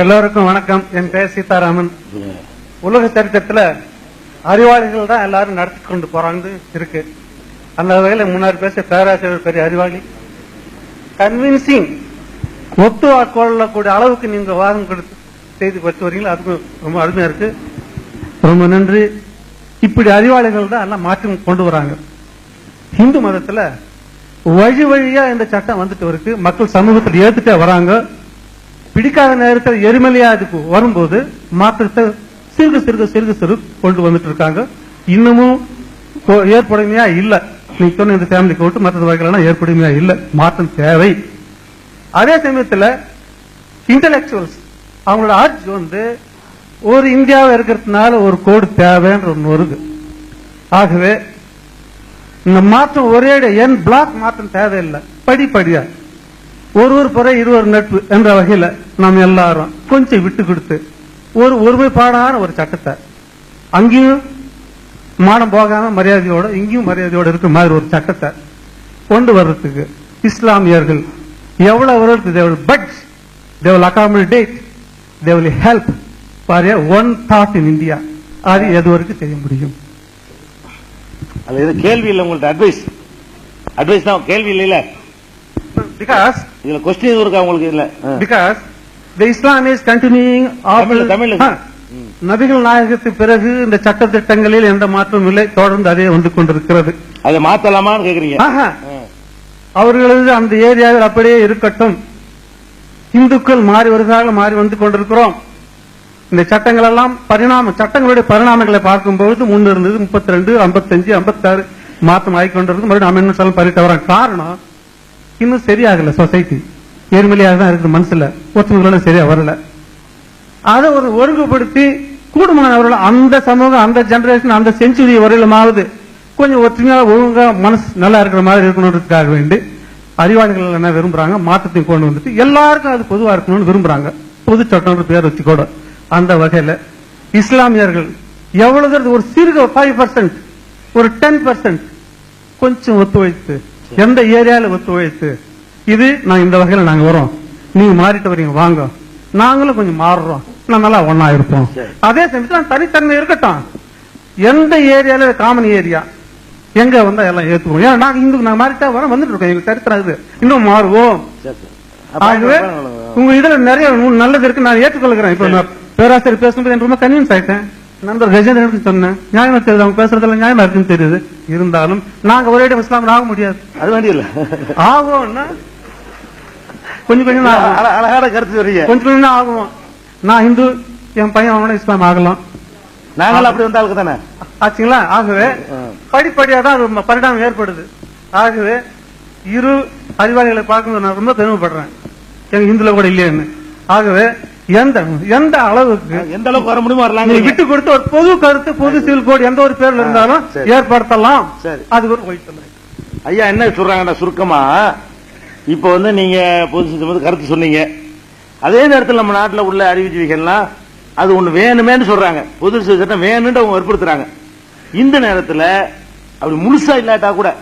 எல்லோருக்கும் வணக்கம். என் பெயர் சீதாராமன். உலக சரித்திரத்தில் அறிவாளிகள் தான் எல்லாரும் நடத்தி கொண்டு போறாங்க இருக்கு. அந்த வகையில் முன்னாடி பேச பேராசிரியர் பெரிய அறிவாளி. கன்வின்சிங் ஒத்து கொள்ளக்கூடிய அளவுக்கு நீங்க வாதம் கொடுத்து செய்தி பற்றி வரீங்களா? அதுக்கும் ரொம்ப அருமையா இருக்கு. ரொம்ப நன்றி. இப்படி அறிவாளிகள் தான் எல்லாம் மாற்றம் கொண்டு வராங்க. இந்து மதத்துல வழி வழியா இந்த சட்டம் வந்துட்டு இருக்கு. மக்கள் சமூகத்தில் ஏத்துட்டே வராங்க. பிடிக்காத நேரத்தில் எரிமலையா அதுக்கு வரும்போது மாற்றத்தை சிறுக சிறுக சிறுக சிறு கொண்டு வந்துட்டு இருக்காங்க இன்னமும் ஏற்படுமையா ஏற்புடைமையா இல்ல. நீ சொன்ன இந்த ஃபேமிலி விட்டு மற்ற வகைகள் ஏற்படுமையா இல்ல. மாற்றம் தேவை. அதே சமயத்துல இன்டலெக்சுவல்ஸ் அவங்களோட ஆட்சி வந்து ஒரு இந்தியாவை இருக்கிறதுனால ஒரு கோடு தேவைன்ற ஒன்று வருது. ஆகவே இந்த மாற்றம் ஒரே என் பிளாக் மாற்றம் தேவையில்லை? படிப்படியா. ஒருவர் பிற இருவர் நட்பு என்ற வகையில நாம் எல்லாரும் கொஞ்சம் விட்டு கொடுத்து ஒரு ஒருமைப்பாடான ஒரு சட்டத்தை அங்கேயும் மானம் போகாம மரியாதையோட இங்கேயும் மரியாதையோட இருக்கிற மாதிரி ஒரு சட்டத்தை கொண்டு வர்றதுக்கு இஸ்லாமியர்கள் எவ்வளவு வருது they but budge they will accommodate they will help for a அது எது வரைக்கும் செய்ய முடியும்? அது கேள்வி இல்ல உங்கள்ட்ட அட்வைஸ் அட்வைஸ் தான் கேள்வி இல்ல பிகாஸ் இதுல கொஸ்டின் இருக்கா உங்களுக்கு இல்ல Islam is continuing தமிழ்ல, தமிழ்ல. ஆ. நபிகள் நாயகத்துக்கு பிறகு இந்த சட்ட திட்டங்களில் எந்த மாற்றமும் இல்லை. தொடர்ந்து அதே வந்து கொண்டிருக்கிறது. அதை மாத்தலாமான்னு கேக்குறீங்க. அவர்களது அந்த ஏரியாவில் அப்படியே இருக்கட்டும். இந்துக்கள் மாறி வருவதாக மாறி வந்து கொண்டிருக்கிறோம். இந்த சட்டங்கள் எல்லாம் பரிணாம சட்டங்களுடைய பரிணாமங்களை பார்க்கும்போது முன்ன இருந்தது முப்பத்தி ரெண்டு ஐம்பத்தஞ்சு ஐம்பத்தாறு மாற்றம் ஆகிக்கொண்டிருக்கு மறுபடியும் அமெண்ட்மெண்ட்ஸ் எல்லாம் பண்ணிட்டு வராங்க காரணம் இன்னும் சரியாகல சொசைட்டி ஏழ்மலையாக தான் இருக்குது மனசுல. ஒருத்தவங்களால சரியா வரல. அதை ஒரு ஒழுங்குபடுத்தி கூடுமானவர்கள் அந்த சமூகம் அந்த ஜெனரேஷன் அந்த செஞ்சுரி வரையிலுமாவது கொஞ்சம் ஒற்றுமையாக ஒழுங்கா மனசு நல்லா இருக்கிற மாதிரி இருக்கணுன்றதுக்காக வேண்டி அறிவாளிகள் என்ன விரும்புறாங்க? மாற்றத்தை கொண்டு வந்துட்டு எல்லாருக்கும் அது பொதுவாக இருக்கணும்னு விரும்புறாங்க. பொது சட்டம்ன்ற பேர் வச்சு கூட அந்த வகையில இஸ்லாமியர்கள் எவ்வளவு ஒரு சிறு ஃபைவ் பர்சன்ட் ஒரு டென் பர்சன்ட் கொஞ்சம் ஒத்துழைத்து எந்த ஏரியால ஒத்துழைத்து இது நான் இந்த வகையில நாங்க வரோம் நீங்க மாறிட்டு வரீங்க வாங்க. நாங்களும் கொஞ்சம் மாறுறோம். எல்லாம் ஒன்னா இருப்போம். அதே சமயத்துல தனித்தன்மை இருக்கட்டும். எந்த ஏரியால? காமன் ஏரியா எங்க வந்தா எல்லாம் ஏத்துக்குவோம். ஏன்னா நாங்க இந்து நாங்க மாறிட்டா வரோம் வந்துட்டு இருக்கோம். எங்க சரித்திரம் இது இன்னும் மாறுவோம். ஆகவே உங்க இதுல நிறைய நல்லது இருக்கு. நான் ஏற்றுக்கொள்கிறேன். இப்ப நான் பேராசிரியர் பேசும்போது எனக்கு ரொம்ப கன்வின்ஸ் ஆயிட்டேன். நண்பர் கஜேந்திரனுக்கு சொன்னேன்? நியாயமா தெரியுது? அவங்க பேசுறதுல நியாயமா இருக்குன்னு தெரியுது. இருந்தாலும் நாங்க ஒரே இடம் இஸ்லாம் ஆக முடியாது. அது வேண்டிய இல்ல. ஆகும்னா? கொஞ்சம் கொஞ்சம் அழகான கருத்து சொல்றீங்க. கொஞ்சம் கொஞ்சம் தான் ஆகும் நான் இந்து என் பையன் அவனோட இஸ்லாம் ஆகலாம். நாங்களும் அப்படி வந்த ஆளுக்கு தானே? ஆச்சுங்களா? ஆகவே. படிப்படியா தான் பரிணாமம் ஏற்படுது. ஆகவே இரு அறிவாளிகளை பார்க்கும்போது நான் ரொம்ப பெருமைப்படுறேன். எங்க இந்துல கூட இல்லையேன்னு. ஆகவே எந்த எந்த அளவுக்கு? எந்த அளவுக்கு வர முடியுமோ நீங்க வரலாங்க விட்டு கொடுத்து ஒரு பொது கருத்து பொது சிவில் கோடு எந்த ஒரு பேர்ல இருந்தாலும். ஏற்படுத்தலாம். சரி. அது ஒரு ஐயா என்ன சொல்றாங்கன்னா சுருக்கமா? இப்ப வந்து நீங்க பொது கருத்து சொன்னீங்க. அதே நேரத்தில் நம்ம நாட்டில் உள்ள அறிவுஜீவிகள்லாம் அது ஒண்ணு வேணுமேன்னு சொல்றாங்க. பொது சட்டம் வேணும்னு அவங்க வற்புறுத்துறாங்க. இந்த நேரத்தில் அப்படி முழுசா இல்லாட்டா கூட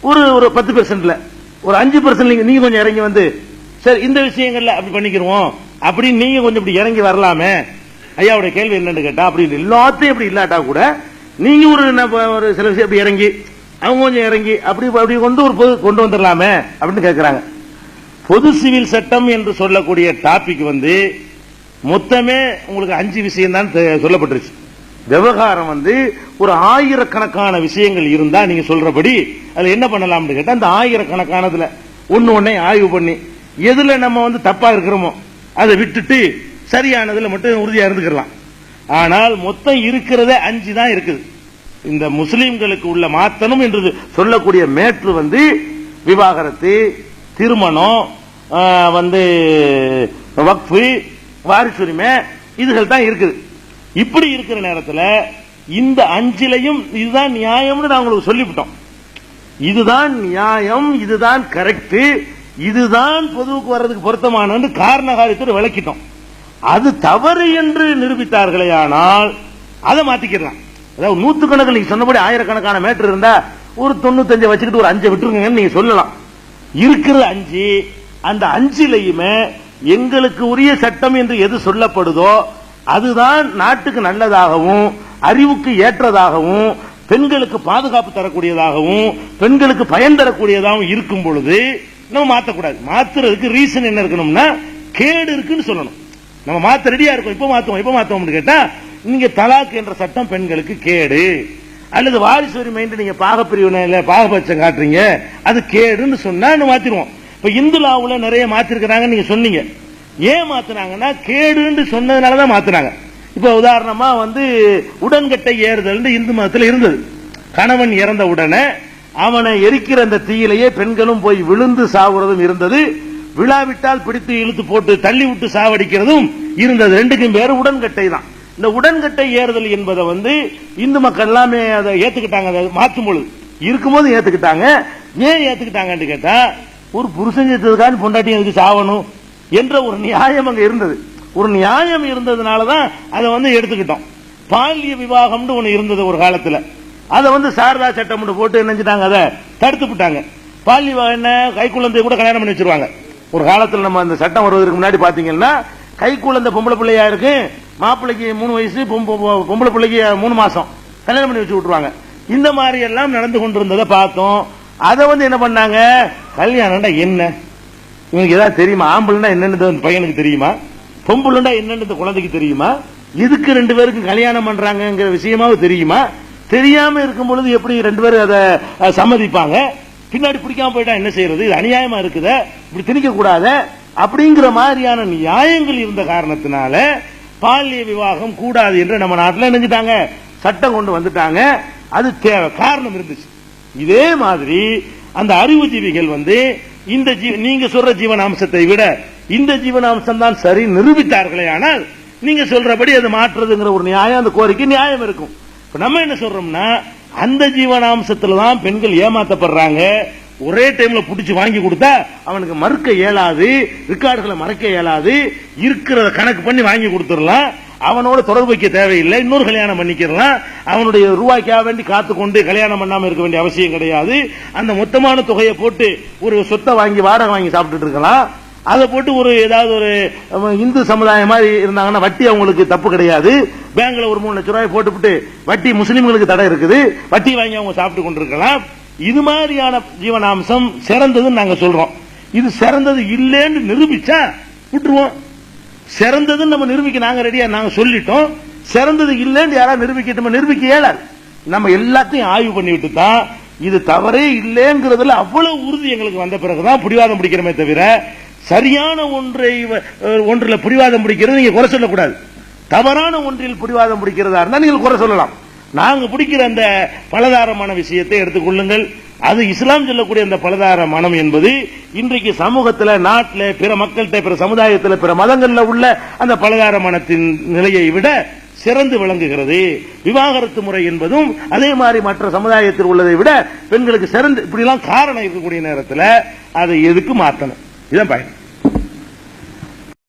ஒரு ஒரு பத்து பெர்சென்ட்ல ஒரு அஞ்சு பெர்சென்ட் நீங்க நீங்க கொஞ்சம் இறங்கி வந்து சரி இந்த விஷயங்கள்ல அப்படி பண்ணிக்கிறோம் அப்படின்னு நீங்க கொஞ்சம் இப்படி இறங்கி வரலாமே. ஐயாவுடைய கேள்வி என்னன்னு கேட்டா அப்படின்னு எல்லாத்தையும் இப்படி இல்லாட்டா கூட நீங்க ஒரு நம்ம ஒரு சில விஷயம் இப்படி இறங்கி அவங்க கொஞ்சம் இறங்கி அப்படி அப்படி கொண்டு ஒரு பொது கொண்டு வந்துடலாமே அப்படின்னு கேட்கிறாங்க பொது சிவில் சட்டம் என்று சொல்லக்கூடிய டாபிக் வந்து மொத்தமே உங்களுக்கு அஞ்சு விஷயம் தான் சொல்லப்பட்டுருச்சு. விவகாரம் வந்து ஒரு ஆயிரக்கணக்கான விஷயங்கள் இருந்தா நீங்க சொல்றபடி அதுல என்ன பண்ணலாம்னு கேட்டா அந்த ஆயிரக்கணக்கானதுல ஒன்னு ஒன்னே ஆய்வு பண்ணி எதுல நம்ம வந்து தப்பா இருக்கிறோமோ அதை விட்டுட்டு சரியானதுல மட்டும் உறுதியா இருந்துக்கலாம் ஆனால் மொத்தம் இருக்கிறதே அஞ்சு தான் இருக்குது. இந்த முஸ்லிம்களுக்கு உள்ள மாத்தனும் என்று சொல்லக்கூடிய மேற்று வந்து விவாகரத்து திருமணம் ஆஹ், வந்து வக்ஃபு வாரிசுரிமை இதுகள் தான் இருக்குது. இப்படி இருக்கிற நேரத்தில் இந்த அஞ்சிலையும் இதுதான் நியாயம்னு நான் உங்களுக்கு சொல்லிவிட்டோம். இதுதான் நியாயம் இதுதான் கரெக்ட் இதுதான் பொதுவுக்கு வர்றதுக்கு பொருத்தமானது காரண காரியத்தோடு விளக்கிட்டோம். அது தவறு என்று நிரூபித்தார்களே ஆனால் அதை மாத்திக்கிறான் அதாவது நூத்துக்கணக்கில் நீங்க சொன்னபடி ஆயிரக்கணக்கான மேட்டர் இருந்தா ஒரு தொண்ணூத்தஞ்சை வச்சுக்கிட்டு ஒரு அஞ்சை விட்டுருங்கன்னு நீங்க சொல்லலாம். இருக்கிற அஞ்சு அந்த அஞ்சிலையுமே எங்களுக்கு உரிய சட்டம் என்று எது சொல்லப்படுதோ அதுதான் நாட்டுக்கு நல்லதாகவும் அறிவுக்கு ஏற்றதாகவும் பெண்களுக்கு பாதுகாப்பு தரக்கூடியதாகவும் பெண்களுக்கு பயன் தரக்கூடியதாகவும் இருக்கும் பொழுது நம்ம மாத்தக்கூடாது. மாத்துறதுக்கு ரீசன் என்ன இருக்கணும்னா கேடு இருக்குன்னு சொல்லணும். நம்ம மாத்த ரெடியா இருக்கோம் இப்ப மாத்துவோம் இப்ப மாத்துவோம்னு கேட்டா நீங்க தலாக் என்ற சட்டம் பெண்களுக்கு கேடு. அல்லது வாரிசு உரிமைன்னு நீங்க பாகப்பிரிவினையில பாகபட்சம் காட்டுறீங்க அது கேடுன்னு சொன்னா மாத்திருவோம் இப்ப இந்துலாவுல நிறைய மாத்திருக்கிறாங்க நீங்க சொன்னீங்க. ஏன் மாத்துனாங்கன்னா கேடுன்னு சொன்னதுனாலதான் மாத்துனாங்க. இப்ப உதாரணமா வந்து உடன்கட்டை ஏறுதல் இந்து மதத்தில் இருந்தது. கணவன் இறந்த உடனே அவனை எரிக்கிற அந்த தீயிலேயே பெண்களும் போய் விழுந்து சாவுறதும் இருந்தது. விழாவிட்டால் பிடித்து இழுத்து போட்டு தள்ளி விட்டு சாவடிக்கிறதும் இருந்தது. ரெண்டுக்கும் வேறு உடன்கட்டை தான். இந்த உடன்கட்டை ஏறுதல் என்பதை வந்து இந்து மக்கள் எல்லாமே அதை ஏத்துக்கிட்டாங்க. அதை மாற்றும் பொழுது. இருக்கும்போது ஏத்துக்கிட்டாங்க. ஏன் ஏத்துக்கிட்டாங்கன்னு கேட்டா ஒரு புருஷன் செத்ததுக்காக பொண்டாட்டி எதுக்கு சாவணும் என்ற ஒரு நியாயம் அங்க இருந்தது. ஒரு நியாயம் இருந்ததுனால தான் அதை வந்து எடுத்துக்கிட்டோம். பாலிய விவாகம்னு ஒன்று இருந்தது ஒரு காலத்துல. அதை வந்து சாரதா சட்டம் போட்டு நினைச்சிட்டாங்க அதை தடுத்து விட்டாங்க. பாலி என்ன கைக்குழந்தைய கூட கல்யாணம் பண்ணி வச்சிருவாங்க. ஒரு காலத்துல நம்ம அந்த சட்டம் வருவதற்கு முன்னாடி பாத்தீங்கன்னா கைக்குழந்தை பொம்பளை பிள்ளையா இருக்கு மாப்பிள்ளைக்கு மூணு வயசு பொம்ப- பொம்பளை பிள்ளைக்கு மூணு மாசம். கல்யாணம் பண்ணி வச்சு விட்டுருவாங்க. இந்த மாதிரி எல்லாம் நடந்து கொண்டிருந்ததை பார்த்தோம். அதை வந்து என்ன பண்ணாங்க? கல்யாணம்டா என்ன? இவனுக்கு ஏதாவது தெரியுமா? ஆம்பளைன்னா என்னன்னு இந்த பையனுக்கு தெரியுமா? பொம்பளைண்டா என்னன்னு இந்த குழந்தைக்கு தெரியுமா? எதுக்கு ரெண்டு பேருக்கும் கல்யாணம் பண்றாங்கங்கிற விஷயமாவும் தெரியுமா? தெரியாம இருக்கும் பொழுது எப்படி ரெண்டு பேரும் அதை சம்மதிப்பாங்க? பின்னாடி பிடிக்காம போயிட்டா என்ன செய்யறது? இது அநியாயமா இருக்குதே? இப்படி திணிக்க கூடாத? அப்படிங்கிற மாதிரியான நியாயங்கள் இருந்த காரணத்தினால பாலிய விவாகம் கூடாது என்று நம்ம நாட்டில் நினைஞ்சிட்டாங்க. சட்டம் கொண்டு வந்துட்டாங்க. அது தேவை. காரணம் இருந்துச்சு. இதே மாதிரி அந்த அறிவுஜீவிகள் வந்து இந்த நீங்க சொல்ற ஜீவனாம்சத்தை விட இந்த ஜீவனாம்சம் தான் சரி நிரூபித்தார்களே ஆனால் நீங்க சொல்றபடி அது மாற்றுறதுங்கிற ஒரு நியாயம் அந்த கோரிக்கை நியாயம் இருக்கும். இப்ப நம்ம என்ன சொல்றோம்னா அந்த ஜீவனாம்சத்துல தான் பெண்கள் ஏமாத்தப்படுறாங்க. ஒரே டைம்ல புடிச்சு வாங்கி கொடுத்தா அவனுக்கு மறுக்க இயலாது ரெக்கார்டுகளை மறக்க இயலாது இருக்கிறத கணக்கு பண்ணி வாங்கி கொடுத்துடலாம். அவனோட தொடர்பு வைக்க தேவையில்லை இன்னொரு கல்யாணம் பண்ணிக்கிறலாம். அவனுடைய ரூபாய்க்காக வேண்டி காத்து கொண்டு கல்யாணம் பண்ணாம இருக்க வேண்டிய அவசியம் கிடையாது. அந்த மொத்தமான தொகையை போட்டு ஒரு சொத்தை வாங்கி வாடகை வாங்கி சாப்பிட்டுட்டு இருக்கலாம். அதை போட்டு ஒரு ஏதாவது ஒரு இந்து சமுதாயம் மாதிரி இருந்தாங்கன்னா வட்டி அவங்களுக்கு தப்பு கிடையாது. பேங்க்ல ஒரு மூணு லட்சம் ரூபாய் போட்டுவிட்டு வட்டி முஸ்லீம்களுக்கு தடை இருக்குது. வட்டி வாங்கி அவங்க சாப்பிட்டு கொண்டிருக்கலாம். இது மாதிரியான ஜீவனாம்சம் சிறந்ததுன்னு நாங்க சொல்றோம். இது சிறந்தது இல்லைன்னு நிரூபிச்சா விட்டுருவோம். சிறந்ததுன்னு நம்ம நிரூபிக்க நாங்க ரெடியா நாங்க சொல்லிட்டோம். சிறந்தது இல்லைன்னு யாராவது நிரூபிக்கட்டுமா நிரூபிக்க இயலாது. நம்ம எல்லாத்தையும் ஆய்வு பண்ணிவிட்டு தான் இது தவறே இல்லைங்கிறதுல அவ்வளவு உறுதி எங்களுக்கு வந்த பிறகுதான் பிடிவாதம் பிடிக்கிறோமே தவிர சரியான ஒன்றை ஒன்றில் பிடிவாதம் பிடிக்கிறது நீங்க குறை சொல்லக்கூடாது. தவறான ஒன்றில் பிடிவாதம் பிடிக்கிறதா இருந்தால் நீங்கள் குறை சொல்லலாம். நாங்க பிடிக்கிற அந்த பலதாரமான விஷயத்தை எடுத்துக்கொள்ளுங்கள் அது இஸ்லாம் சொல்லக்கூடிய அந்த பலதார மனம் என்பது இன்றைக்கு சமூகத்தில் நாட்டில் பிற மக்கள்கிட்ட பிற சமுதாயத்தில் பிற மதங்களில் உள்ள அந்த பலதார மனத்தின் நிலையை விட சிறந்து விளங்குகிறது. விவாகரத்து முறை என்பதும் அதே மாதிரி மற்ற சமுதாயத்தில் உள்ளதை விட பெண்களுக்கு சிறந்து இப்படிலாம் காரணம் இருக்கக்கூடிய நேரத்தில் அதை எதுக்கு மாற்றணும்? 有点白。